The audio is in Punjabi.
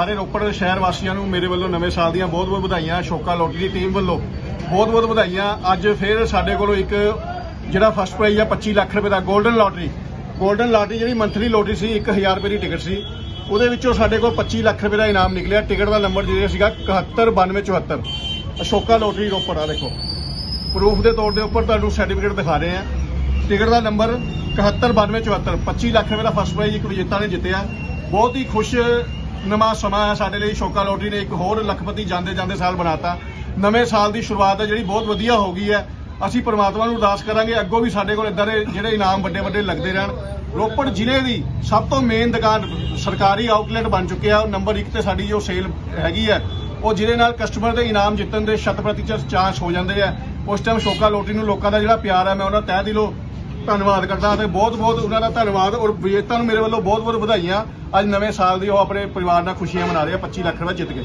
ਸਾਰੇ ਰੋਪੜ ਸ਼ਹਿਰ ਵਾਸੀਆਂ ਨੂੰ ਮੇਰੇ ਵੱਲੋਂ ਨਵੇਂ ਸਾਲ ਦੀਆਂ ਬਹੁਤ-ਬਹੁਤ ਵਧਾਈਆਂ, ਸ਼ੋਕਾ ਲੋਟਰੀ ਦੀ ਟੀਮ ਵੱਲੋਂ ਬਹੁਤ-ਬਹੁਤ ਵਧਾਈਆਂ। ਅੱਜ ਫਿਰ ਸਾਡੇ ਕੋਲੋਂ ਇੱਕ ਜਿਹੜਾ ਫਸਟ ਪ੍ਰਾਈਜ਼ ਆ 25 ਲੱਖ ਰੁਪਏ ਦਾ 골ਡਨ ਲੋਟਰੀ 골ਡਨ ਲੋਟਰੀ ਜਿਹੜੀ ਮੰਥਲੀ ਲੋਟਰੀ ਸੀ 1000 ਰੁਪਏ ਦੀ ਟਿਕਟ ਸੀ। ਉਹਦੇ ਵਿੱਚੋਂ ਸਾਡੇ ਕੋਲ 25 ਲੱਖ ਰੁਪਏ ਦਾ ਇਨਾਮ ਨਿਕਲਿਆ। ਟਿਕਟ ਦਾ ਨੰਬਰ ਜਿਹੜਾ ਸੀਗਾ 719274 ਅਸ਼ੋਕਾ ਲੋਟਰੀ ਰੋਪੜ ਆ ਦੇਖੋ। ਪ੍ਰੂਫ ਦੇ ਤੌਰ ਦੇ ਉੱਪਰ ਤੁਹਾਨੂੰ ਸਰਟੀਫਿਕੇਟ ਦਿਖਾ ਰਹੇ ਆ ਟਿਕਟ ਦਾ ਨੰਬਰ 719274 25 ਲੱਖ ਰੁਪਏ ਦਾ ਫਸਟ ਪ੍ਰਾਈਜ਼ ਇੱਕ ਵਿਜੇਤਾ ਨੇ ਜਿੱਤਿਆ। ਬਹੁਤ ਹੀ ਖੁਸ਼ ਨਵਾਂ ਸਮਾਂ ਹੈ ਸਾਡੇ ਲਈ ਸ਼ੋਕਾ ਲੋਟਰੀ ਨੇ ਇੱਕ ਹੋਰ ਲੱਖਪਤੀ ਜਾਂਦੇ ਜਾਂਦੇ ਸਾਲ ਬਣਾਤਾ। ਨਵੇਂ ਸਾਲ ਦੀ ਸ਼ੁਰੂਆਤ ਹੈ ਜਿਹੜੀ ਬਹੁਤ ਵਧੀਆ ਹੋ ਗਈ ਹੈ। ਅਸੀਂ ਪਰਮਾਤਮਾ ਨੂੰ ਅਰਦਾਸ ਕਰਾਂਗੇ ਅੱਗੋਂ ਵੀ ਸਾਡੇ ਕੋਲ ਇਦਾਂ ਦੇ ਜਿਹੜੇ ਇਨਾਮ ਵੱਡੇ ਵੱਡੇ ਲੱਗਦੇ ਰਹਿਣ। ਰੋਪੜ ਜ਼ਿਲ੍ਹੇ ਦੀ ਸਭ ਤੋਂ ਮੇਨ ਦੁਕਾਨ ਸਰਕਾਰੀ ਆਊਟਲੈਟ ਬਣ ਚੁੱਕਿਆ। ਨੰਬਰ 1 ਤੇ ਸਾਡੀ ਜੋ ਸੇਲ ਹੈਗੀ ਹੈ, ਉਹ ਜਿਹਦੇ ਨਾਲ ਕਸਟਮਰ ਦੇ ਇਨਾਮ ਜਿੱਤਣ ਦੇ 100% ਚਾਂਸ ਹੋ ਜਾਂਦੇ ਆ। ਉਸ ਟਾਈਮ ਸ਼ੋਕਾ ਲੋਟਰੀ ਨੂੰ ਲੋਕਾਂ ਦਾ ਜਿਹੜਾ ਪਿਆਰ ਹੈ, ਮੈਂ ਉਹਨਾਂ ਤਹਿ ਦਿਲੋਂ ਧੰਨਵਾਦ ਕਰਦਾ ਤੇ ਬਹੁਤ ਬਹੁਤ ਉਹਨਾਂ ਦਾ ਧੰਨਵਾਦ ਔਰ ਵਿਜੇਤਾ ਨੂੰ ਮੇਰੇ ਵੱਲੋਂ ਬਹੁਤ ਬਹੁਤ ਵਧਾਈਆਂ। ਅੱਜ ਨਵੇਂ ਸਾਲ ਦੀ ਉਹ ਆਪਣੇ ਪਰਿਵਾਰ ਨਾਲ ਖੁਸ਼ੀਆਂ ਮਨਾ ਰਹੇ ਆ 25 ਲੱਖ ਰੁਪਏ ਜਿੱਤ ਕੇ